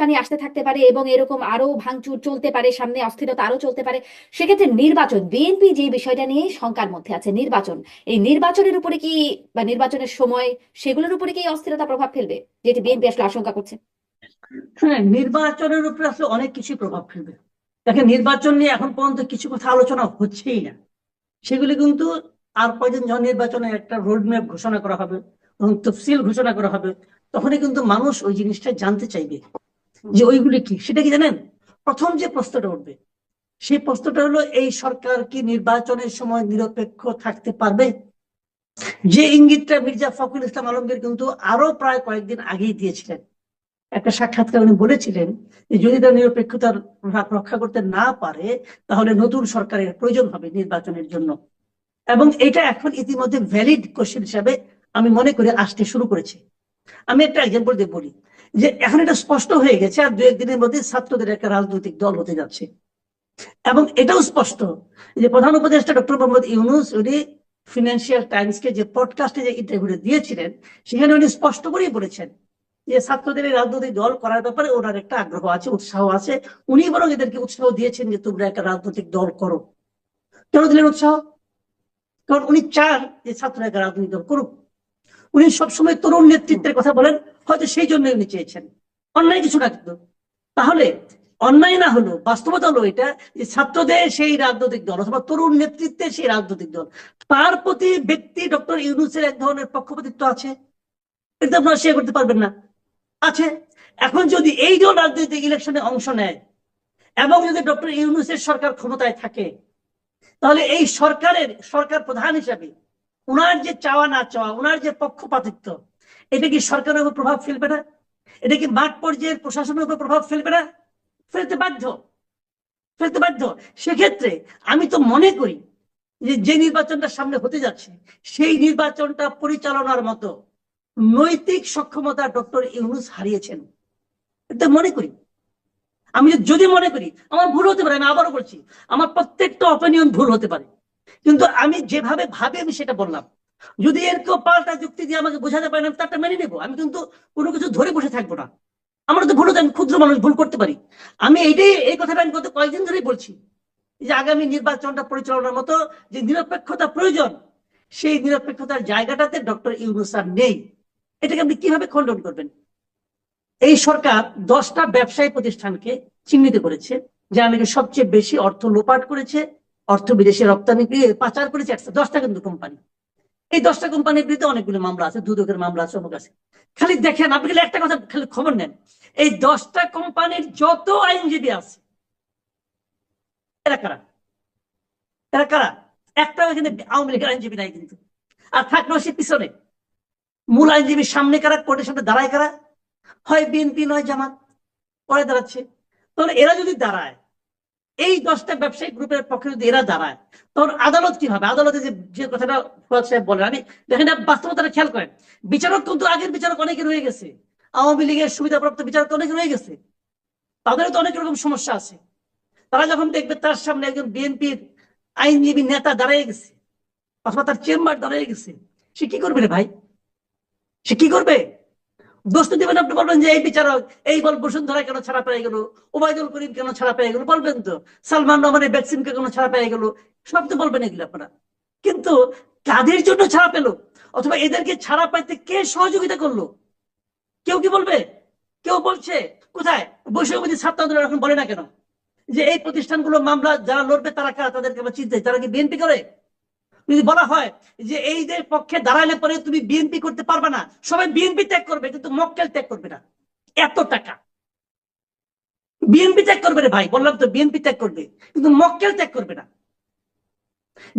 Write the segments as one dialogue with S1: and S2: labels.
S1: টানি আসতে থাকতে পারে এবং এরকম আরও ভাঙচুর চলতে পারে, সামনে অস্থিরতা আরও চলতে পারে। সেক্ষেত্রে নির্বাচন, বিএনপি যে বিষয়টা নিয়ে শঙ্কার মধ্যে আছে, নির্বাচন, এই নির্বাচনের উপরে কি বা নির্বাচনের সময় সেগুলোর উপরে কি অস্থিরতা প্রভাব ফেলবে, যেটি বিএনপি আসলে আশঙ্কা করছে?
S2: হ্যাঁ নির্বাচনের উপরে আসলে অনেক কিছুই প্রভাব ফেলবে। দেখেন, নির্বাচন নিয়ে এখন পর্যন্ত কিছু কথা আলোচনা হচ্ছেই না। সেগুলি কিন্তু আর কয়দিন যখন নির্বাচনের একটা রোড ম্যাপ ঘোষণা করা হবে এবং তফসিল ঘোষণা করা হবে, তখনই কিন্তু মানুষ ওই জিনিসটা জানতে চাইবে। যে ওইগুলি কি? সেটা কি জানেন? প্রথম যে প্রশ্নটা উঠবে, সেই প্রশ্নটা হলো, এই সরকার কি নির্বাচনের সময় নিরপেক্ষ থাকতে পারবে? যে ইঙ্গিতটা মির্জা ফখরুল ইসলাম আলমগীর কিন্তু আরও প্রায় কয়েকদিন আগেই দিয়েছিলেন। একটা সাক্ষাৎকার উনি বলেছিলেন যে, যদি তার নিরপেক্ষতার রক্ষা করতে না পারে, তাহলে নতুন সরকারের প্রয়োজন হবে নির্বাচনের জন্য। এবং এটা এখন ইতিমধ্যে ভ্যালিড কোশ্চেন হিসাবে আমি মনে করি আসতে শুরু করেছে। আমি একটা এক্সাম্পল দিয়ে বলি। যে এখন এটা স্পষ্ট হয়ে গেছে আর দু একদিনের মধ্যে ছাত্রদের একটা রাজনৈতিক দল হতে যাচ্ছে। এবং এটাও স্পষ্ট যে প্রধান উপদেষ্টা ডক্টর মোহাম্মদ ইউনুস উনি ফিনান্সিয়াল টাইমসকে যে পডকাস্টে যে ইন্টারভিউ দিয়েছিলেন, সেখানে উনি স্পষ্ট করেই বলেছেন যে ছাত্রদের এই রাজনৈতিক দল করার ব্যাপারে ওনার একটা আগ্রহ আছে, উৎসাহ আছে। উনি বরং এদেরকে উৎসাহ দিয়েছেন যে তোমরা একটা রাজনৈতিক দল করো। কেন দিলেন উৎসাহ? কারণ উনি চান যে ছাত্ররা একটা রাজনৈতিক দল করুক। উনি সবসময় তরুণ নেতৃত্বের কথা বলেন। হয়তো সেই জন্য উনি চেয়েছেন। অন্যায় কিছু না কিন্তু। তাহলে অন্যায় না হলো বাস্তবতা হলো এটা যে ছাত্রদের সেই রাজনৈতিক দল অথবা তরুণ নেতৃত্বের সেই রাজনৈতিক দল, তার প্রতি ব্যক্তি ডক্টর ইউনুসের এক ধরনের পক্ষপাতিত্ব আছে? এটা আপনারা শেয়ার করতে পারবেন না। আছে। এখন যদি এই দল রাজনৈতিক ইলেকশনে অংশ নেয় এবং যদি ডক্টর ইউনুসের সরকার ক্ষমতায় থাকে, তাহলে এই সরকারের সরকার প্রধান হিসাবে উনার যে চাওয়া না চাওয়া, উনার যে পক্ষপাতিত্ব এটা কি সরকারের উপর প্রভাব ফেলবে না? এটা কি মাঠ পর্যায়ের প্রশাসনের উপর প্রভাব ফেলবে না? ফেলতে বাধ্য। ফেলতে বাধ্য। সেক্ষেত্রে আমি তো মনে করি যে যে নির্বাচনটা সামনে হতে যাচ্ছে, সেই নির্বাচনটা পরিচালনার মতো নৈতিক সক্ষমতা ডক্টর ইউনুস হারিয়েছেন। এটা মনে করি। আমি যদি মনে করি, আমার ভুল হতে পারে, আমি আবারও বলছি, আমার প্রত্যেকটা অপিনিয়ন ভুল হতে পারে। কিন্তু আমি যেভাবে ভাবে, আমি সেটা বললাম। যদি এর কেউ পাল্টা যুক্তি দিয়ে আমাকে বোঝাতে পারে আমি তারটা মেনে নেব। আমি কিন্তু কোনো কিছু ধরে বসে থাকব না। আমার তো ভুল আমি ক্ষুদ্র মানুষ, ভুল করতে পারি। আমি এইটাই, এই কথাটা আমি গত কয়েকদিন ধরেই বলছি যে আগামী নির্বাচনটা পরিচালনার মতো যে নিরপেক্ষতা প্রয়োজন, সেই নিরপেক্ষতার জায়গাটাতে ডক্টর ইউনুস আর নেই। এটাকে আপনি কীভাবে খণ্ডন করবেন? এই সরকার দশটা ব্যবসায়ী প্রতিষ্ঠানকে চিহ্নিত করেছে যা নাকি সবচেয়ে বেশি অর্থ লোপাট করেছে, অর্থ বিদেশে রপ্তানি পাচার করেছে, দশটা কিন্তু কোম্পানি এই দশটা কোম্পানির বিরুদ্ধে অনেকগুলো মামলা আছে, দুদকের মামলা আছে, অমুক আছে। খালি দেখেন, আপনি একটা কথা, খালি খবর নেন। এই দশটা কোম্পানির যত আইনজীবী আছে, এরা কারা? এরা কারা? একটা এখানে আওয়ামী লীগের আইনজীবী নাই কিন্তু। আর থাকলেও সে পিছনে। মূল আইনজীবীর সামনে কারা, কোর্টের সামনে দাঁড়ায় কারা? হয় বিএনপি নয় জামাত, পরে দাঁড়াচ্ছে। তাহলে এরা যদি দাঁড়ায় এই দশটা ব্যবসায়িক গ্রুপের পক্ষে যদি এরা দাঁড়ায়, তখন আদালত কি হবে? আদালতে যে যে কথাটা ফুয়াদ সাহেব বলেন, আমি দেখেন আপনি বাস্তবতাটা খেয়াল করেন। বিচারক কিন্তু আগের বিচারক অনেকে রয়ে গেছে। আওয়ামী লীগের সুবিধাপ্রাপ্ত বিচারক অনেকে রয়ে গেছে। তাদেরও তো অনেক রকম সমস্যা আছে। তারা যখন দেখবে তার সামনে একজন বিএনপির আইনজীবী নেতা দাঁড়িয়ে গেছে, অথবা তার চেম্বার দাঁড়িয়ে গেছে, সে কি করবে রে ভাই? সে কি করবে? দোষ দেবেন আপনি বলবেন যে, এই বিচারক, এই বল বসুন্ধরা কেন ছাড়া পেয়ে গেল? ওবায়দুল করিম কেন ছাড়া পেয়ে গেল? বলবেন তো। সালমান রহমানের ভ্যাকসিনকে কেন ছাড়া পেয়ে গেল? সব তো বলবেন এগুলো আপনারা। কিন্তু কাদের জন্য ছাড়া পেল? অথবা এদেরকে ছাড়া পাইতে কে সহযোগিতা করল? কেউ কি বলবে? কেউ বলছে? কোথায়? বৈষম্যবাদী ছাত্র আন্দোলন এখন বলে না কেন? যে এই প্রতিষ্ঠানগুলো মামলা, যারা লড়বে তারা তাদেরকে আবার চিনতে তারা কি বিএনপি করে? যদি বলা হয় যে এই যে পক্ষে দাঁড়ালে পরে তুমি বিএনপি করতে পারবে না, সবাই বিএনপি ত্যাগ করবে, কিন্তু মক্কেল ত্যাগ করবে না। এত টাকা। বিএনপি ত্যাগ করবে রে ভাই, বললাম তো বিএনপি ত্যাগ করবে, কিন্তু মক্কেল ত্যাগ করবে না।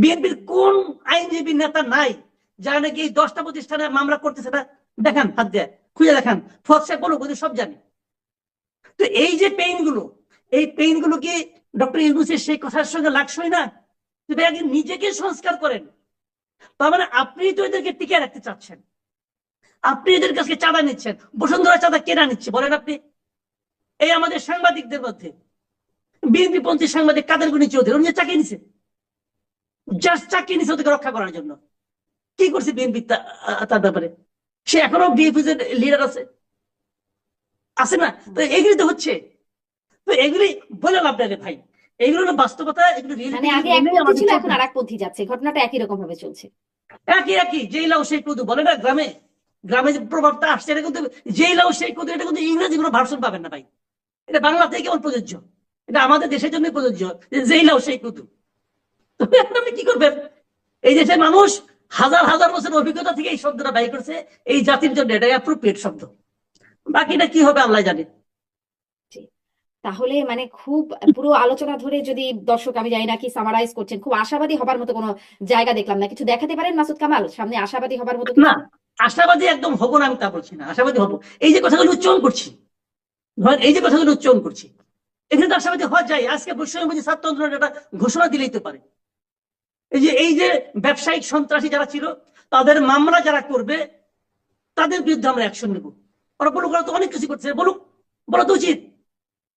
S2: বিএনপির কোন আইনজীবী নেতা নাই, যারা নাকি এই দশটা প্রতিষ্ঠানে মামলা করতেছে না? দেখান হাত দিয়ে, খুঁজে দেখান ফসে বলুক, ওদের সব জানি। তো এই যে পেইনগুলো, এই পেইনগুলো কি ডক্টর ইউনুসের সেই কথার সঙ্গে লাগসই না? যদি আগে নিজেকে সংস্কার করেন। তার মানে আপনি তো এদেরকে টিকে রাখতে চাচ্ছেন। আপনি এদের কাছে চাঁদা নিচ্ছেন। বসুন্ধরা চাঁদা কেনা নিচ্ছে, বলেন আপনি। এই আমাদের সাংবাদিকদের মধ্যে, বিএনপি পন্থী সাংবাদিক কাদের গুণী চৌধুরী, উনি চাকরি নিছে। জাস্ট চাকরি নিছে ওদেরকে রক্ষা করার জন্য। কি করছে বিএনপি তার ব্যাপারে? সে এখনও বিএনপি লিডার আছে। আছে না? তো এগুলি তো হচ্ছে। তো এগুলি বলে লাভ নাই ভাই। এগুলো হলো বাস্তবতা এগুলো
S1: মানে আগে এক
S2: মেনেই আমাদের
S1: ছিল এখন
S2: হবে।
S1: আর এক যাচ্ছে ঘটনাটা একই রকম ভাবে চলছে।
S2: একই একই যেই লাউ সেই কদু বলে না গ্রামে গ্রামে যে প্রভাবটা আসছে এটা কিন্তু যেই লাউ সেই কদু এটা কিন্তু ইংরেজি কোনো ভার্সন পাবেন না ভাই। এটা বাংলাতেই কেবল প্রযোজ্য? এটা আমাদের দেশের জন্য প্রযোজ্য যেই লাউ সেই কদু। আপনি কি করবেন? এই দেশের মানুষ হাজার হাজার বছর অভিজ্ঞতা থেকে এই শব্দটা ব্যয় করছে এই জাতির জন্য এটা অ্যাপ্রোপ্রিয়েট শব্দ। বাকিটা কি হবে আল্লাহ জানে।
S1: তাহলে মানে খুব পুরো আলোচনা ধরে যদি দর্শক, আমি জানি না কি সামারাইজ করছেন, খুব আশাবাদী হবার মতো কোনো জায়গা দেখলাম না। কিছু দেখাতে পারেন মাসুদ কামাল? সামনে আশাবাদী হবার মতো
S2: না, আশাবাদী একদম হব না আমি তা বলছি না, আশাবাদী হব। এই যে কথাগুলো উচ্চারণ করছি এই যে কথাগুলো উচ্চারণ করছি, এখানে তো আশাবাদী হওয়া যায়। আজকে বৈষম্যবাদী ছাত্র একটা ঘোষণা দিলেই তো পারে। এই যে এই যে ব্যবসায়িক সন্ত্রাসী যারা ছিল, তাদের মামলা যারা করবে, তাদের বিরুদ্ধে আমরা অ্যাকশন নেব। ওরা বলুক, ওরা তো অনেক কিছু করছে, বলুক, বলা তো উচিত।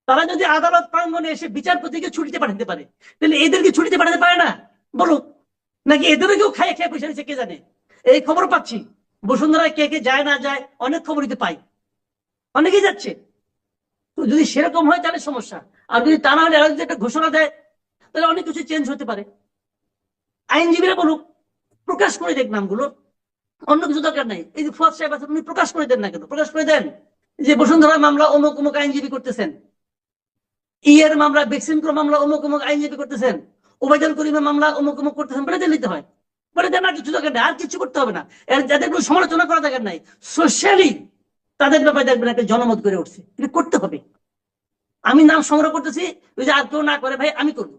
S2: তারা যদি আদালত প্রাঙ্গনে এসে বিচারপতিকে ছুটিতে পাঠাতে পারে, তাহলে এদেরকে ছুটিতে পাঠাতে পারে না? বলুক নাকি এদেরও কেউ খাইয়ে খেয়ে পয়সা নিচ্ছে কে জানে? এই খবর পাচ্ছি। বসুন্ধরায় কে কে যায় না যায় অনেক খবরই তো পাই। অনেকেই যাচ্ছে। যদি সেরকম হয় তাহলে সমস্যা। আর যদি তা না হলে এরা যদি একটা ঘোষণা দেয়, তাহলে অনেক কিছু চেঞ্জ হতে পারে। আইনজীবীরা বলুক, প্রকাশ করে দেখ নামগুলো। অন্য কিছু দরকার নাই। এই যে ফুয়াদ সাহেব আছেন, উনি প্রকাশ করে দেন না কেন? প্রকাশ করে দেন যে বসুন্ধরা মামলা অমুক অমুক আইনজীবী করতেছেন। ইয়ের মামলা বেক্সিমপুর মামলা অমুক অমুক আইনজীবী করতেছেন। ওবায়দুল করিমের মামলা অমুক অমুক করতেছেন, বলে দিতে হয়। বলে দেন আর কিছু নেই, আর কিছু করতে হবে না। যাদের কোনো সমালোচনা করা দরকার নাই সোশ্যালি তাদের ব্যাপারে দেখবেন একটা জনমত গড়ে উঠছে। এটা করতে হবে। আমি নাম সংগ্রহ করতেছি, ওই যে আর কেউ না করে, ভাই, আমি করব।